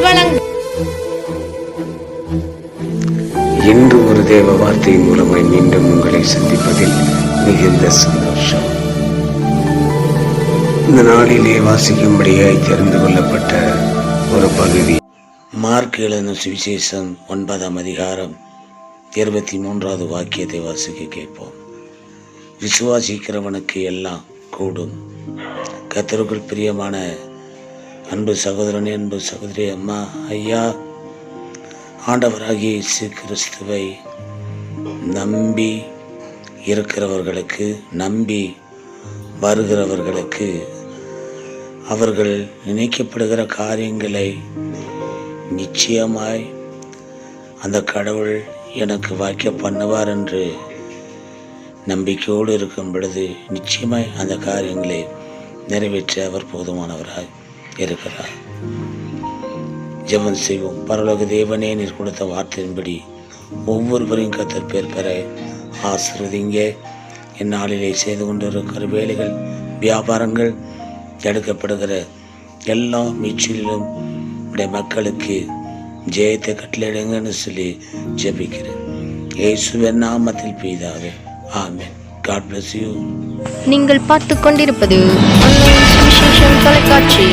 வழங்கும் இன்று ஒரு தேவ வார்த்தை மூலமாய் மீண்டும் உங்களை சந்திப்பதில் மிகுந்த சந்தோஷம். இந்த நாளிலே வாசிக்கும்படியாய் தெரிந்து கொள்ளப்பட்ட ஒரு பகுதி. மார்க் எழுந்த சுவிசேஷம் ஒன்பதாம் அதிகாரம் இருபத்தி மூன்றாவது வாக்கியத்தை வாசிக்க கேட்போம். விசுவாசிக்கிறவனுக்கு எல்லாம் கூடும். கத்தருக்குள் பிரியமான அன்பு சகோதரனே அன்பு சகோதரி அம்மா ஐயா ஆண்டவராகிய இயேசு கிறிஸ்துவை நம்பி இருக்கிறவர்களுக்கு நம்பி வருகிறவர்களுக்கு அவர்கள் நினைக்கப்படுகிற காரியங்களை நிச்சயமாய் அந்த கடவுள் எனக்கு வாக்கிய பண்ணுவார் என்று நம்பிக்கையோடு இருக்கும் பொழுது நிச்சயமாய் அந்த காரியங்களை நிறைவேற்ற அவர் போதுமானவராய். இருக்கிறார். ஜெபம் செய்வோம். பரலோக தேவனே நீர் கொடுத்த வார்த்தையின்படி ஒவ்வொருவரையும் கத்தர் பேர் பெற ஆசிர்வதிங்க. இந்நாளிலே செய்து கொண்டிருக்கிற வேலைகள் வியாபாரங்கள் எடுக்கப்படுகிற எல்லா மீச்சலிலும் உடைய மக்களுக்கு ஜெயத்தை கட்டளையிடுங்கன்னு சொல்லி ஜெபிக்கிறேன். இயேசுவின் நாமத்தில் பெய்தாவே ஆமேன். காட் பிளஸ் யூ நீங்கள் பார்த்து கொண்டிருப்பது தொலைக்காட்சி.